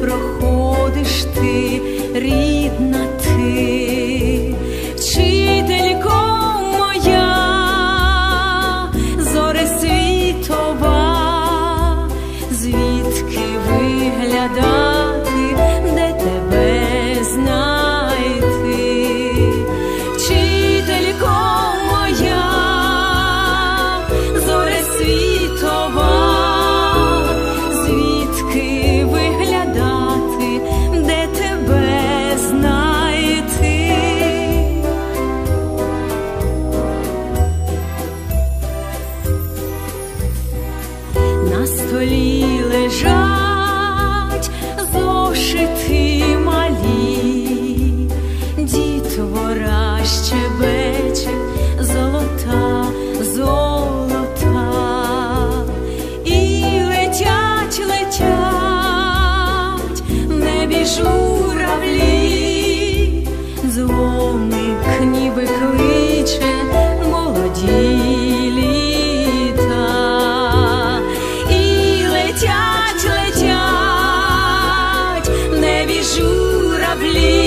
проходиш ти, рідна столі лежать зошити малі, дітвора щебе. землі.